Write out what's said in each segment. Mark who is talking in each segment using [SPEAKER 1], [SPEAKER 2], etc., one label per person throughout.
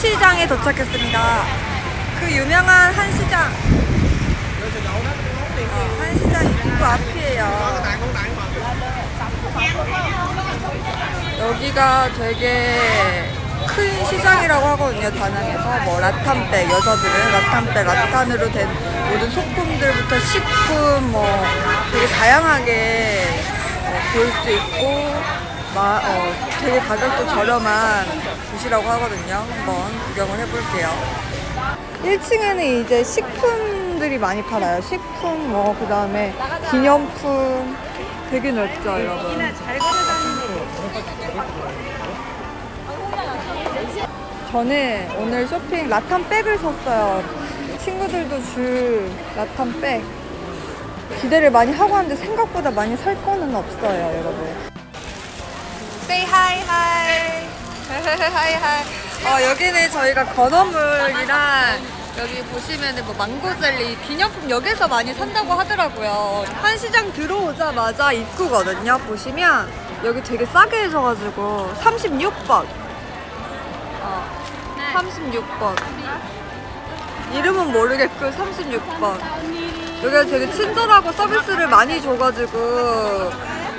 [SPEAKER 1] 한시장에 도착했습니다. 그 유명한 한시장. 어, 한시장 입구 앞이에요. 여기가 되게 큰 시장이라고 하거든요, 다낭에서. 뭐, 라탄백, 여자들은 라탄백, 라탄으로 된 모든 소품들부터 식품, 뭐, 되게 다양하게 어, 볼수 있고, 마, 어, 되게 가격도 저렴한 곳이라고 하거든요. 한번 구경을 해볼게요. 1층에는 이제 식품들이 많이 팔아요. 식품, 뭐, 그 다음에 기념품. 되게 넓죠, 여러분. 저는 오늘 쇼핑 라탄 백을 샀어요. 친구들도 줄 라탄 백. 기대를 많이 하고 왔는데 생각보다 많이 살 거는 없어요, 여러분. Say hi, hi. hi, hi. 어, 여기는 저희가 건어물이랑 여기 보시면은 뭐 망고 젤리 기념품 여기서 많이 산다고 하더라고요. 한 시장 들어오자마자 입구거든요. 보시면 여기 되게 싸게 해줘가지고 36번. 어, 36번. 이름은 모르겠고 36번. 여기가 되게 친절하고 서비스를 많이 줘가지고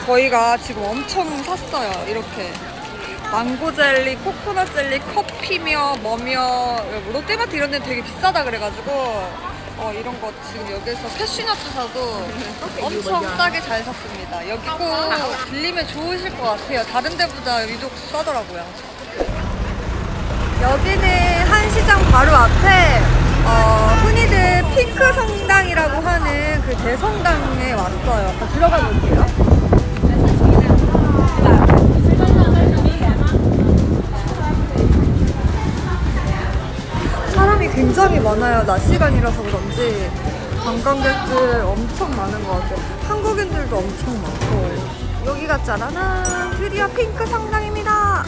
[SPEAKER 1] 저희가 지금 엄청 샀어요. 이렇게. 망고 젤리, 코코넛 젤리, 커피며 뭐며 롯데마트 이런 데는 되게 비싸다 그래가지고 어, 이런 거 지금 여기서 캐슈넛도 사도 엄청 싸게 잘 샀습니다. 여기 꼭 들리면 좋으실 것 같아요. 다른 데보다 유독 싸더라고요. 여기는 한 시장 바로 앞에 어, 흔히들 핑크 성당이라고 하는 그 대성당에 왔어요. 들어가 볼게요. 사람이 굉장히 많아요. 낮 시간이라서 그런지 관광객들 엄청 많은 것 같아요. 한국인들도 엄청 많고 여기가 짜라란 드디어 핑크 성당입니다.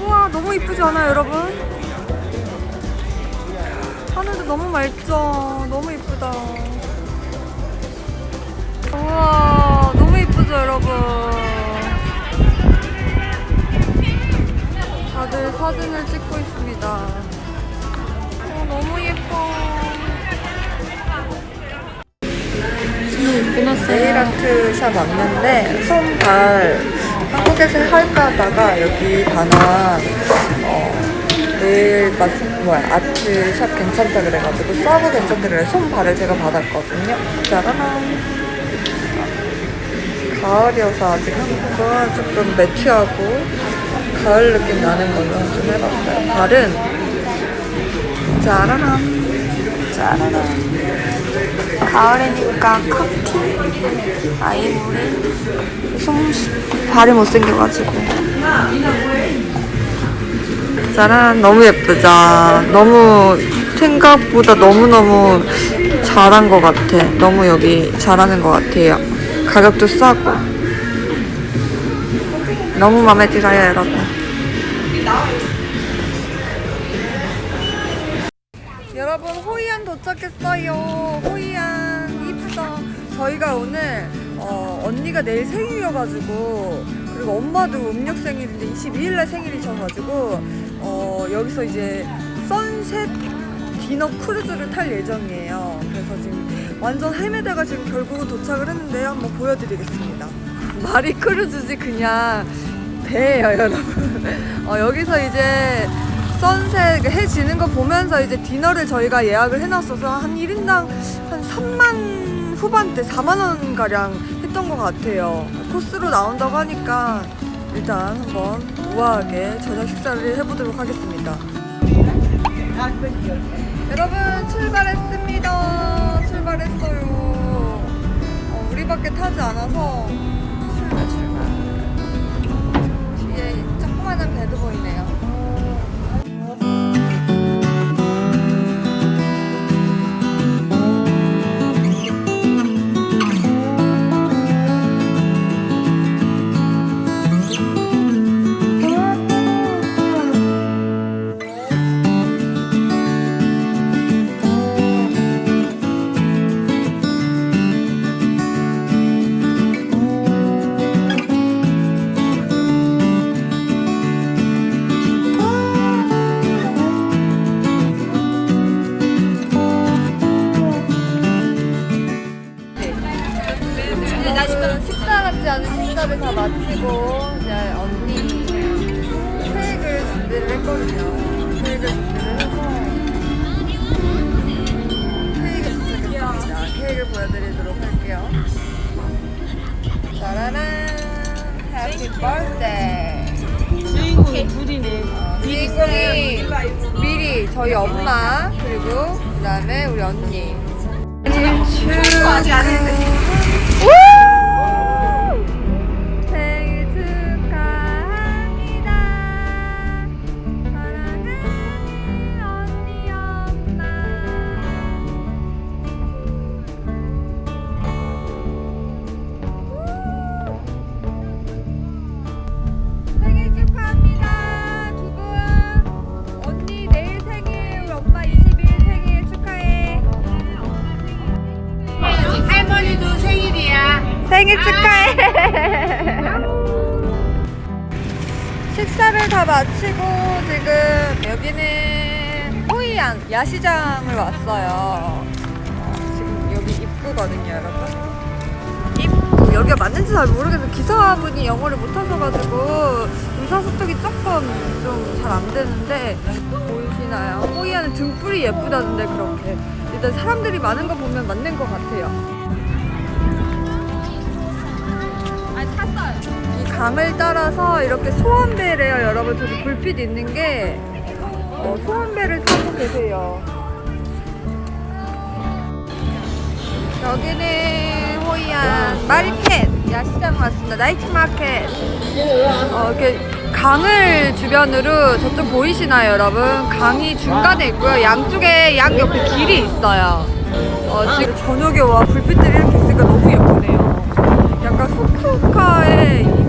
[SPEAKER 1] 우와 너무 이쁘지 않아요 여러분? 하늘도 너무 맑죠? 너무 이쁘다. 우와 너무 이쁘죠 여러분? 다들 사진을 찍고 있습니다. 네일 아트 샵 왔는데 손발 한국에서 할까 하다가 여기 다낭 어, 네일 마, 뭐야 아트 샵 괜찮다 그래가지고 싸고 괜찮다 그래 손발을 제가 받았거든요. 짜라란. 가을이어서 아직 한국은 조금 매트하고 가을 느낌 나는 걸로 좀 해봤어요. 발은 짜라란 짜라란 가을이니까 커피 아이보리 솜 발이 못생겨가지고. 짜란 너무 예쁘죠? 너무 생각보다 너무너무 잘한 것 같아. 너무 여기 잘하는 것 같아요. 가격도 싸고. 너무 마음에 들어요 여러분 여러분 호이안 도착했어요. 호이안 입성. 저희가 오늘 어, 언니가 내일 생일이어가지고 그리고 엄마도 음력 생일인데 22일날 생일이셔가지고 어, 여기서 이제 선셋 디너 크루즈를 탈 예정이에요. 그래서 지금 완전 헤매다가 지금 결국은 도착을 했는데요. 한번 보여드리겠습니다. 말이 크루즈지 그냥 배예요, 여러분. 어, 여기서 이제 선셋 해 지는 거 보면서 이제 디너를 저희가 예약을 해놨어서 한 1인당 한 3만 후반대 4만 원 가량 했던 것 같아요. 코스로 나온다고 하니까 일단 한번 우아하게 저녁 식사를 해보도록 하겠습니다. 여러분 출발했습니다. 출발했어요. 어, 우리밖에 타지 않아서 출발 출발. 뒤에 조그마한 배도 보이네요. 식사를 다 마치고 이제 언니 케이크를 준비를 했거든요. 케이크를 준비를 해서 케이크 도착했습니다. 케이크를 보여드리도록 할게요. 짜라란 해피 버스데이
[SPEAKER 2] 주인공이 둘이네.
[SPEAKER 1] 주인공이 미리 저희 엄마 그리고 그 다음에 우리 언니 생일
[SPEAKER 2] 아직
[SPEAKER 1] 생일 축하해. 식사를 다 마치고 지금 여기는 호이안 야시장을 왔어요. 어, 지금 여기 입구거든요, 여러분. 여기가 맞는지 잘 모르겠어요. 기사분이 영어를 못하셔가지고 의사소통이 조금 좀 잘 안 되는데 보이시나요? 호이안은 등불이 예쁘다는데 그렇게 일단 사람들이 많은 거 보면 맞는 것 같아요. 이 강을 따라서 이렇게 소원배래요 여러분. 저기 불빛 있는 게. 어, 소원배를 타고 계세요. 여기는 호이안 마리켓 야시장 왔습니다. 나이트 마켓. 어, 이렇게 강을 주변으로 저쪽 보이시나요 여러분? 강이 중간에 있고요. 양쪽에 양 옆에 길이 있어요. 어, 지금 저녁에 와 불빛들이 이렇게 있으니까 너무 예쁘 약간 후쿠오카의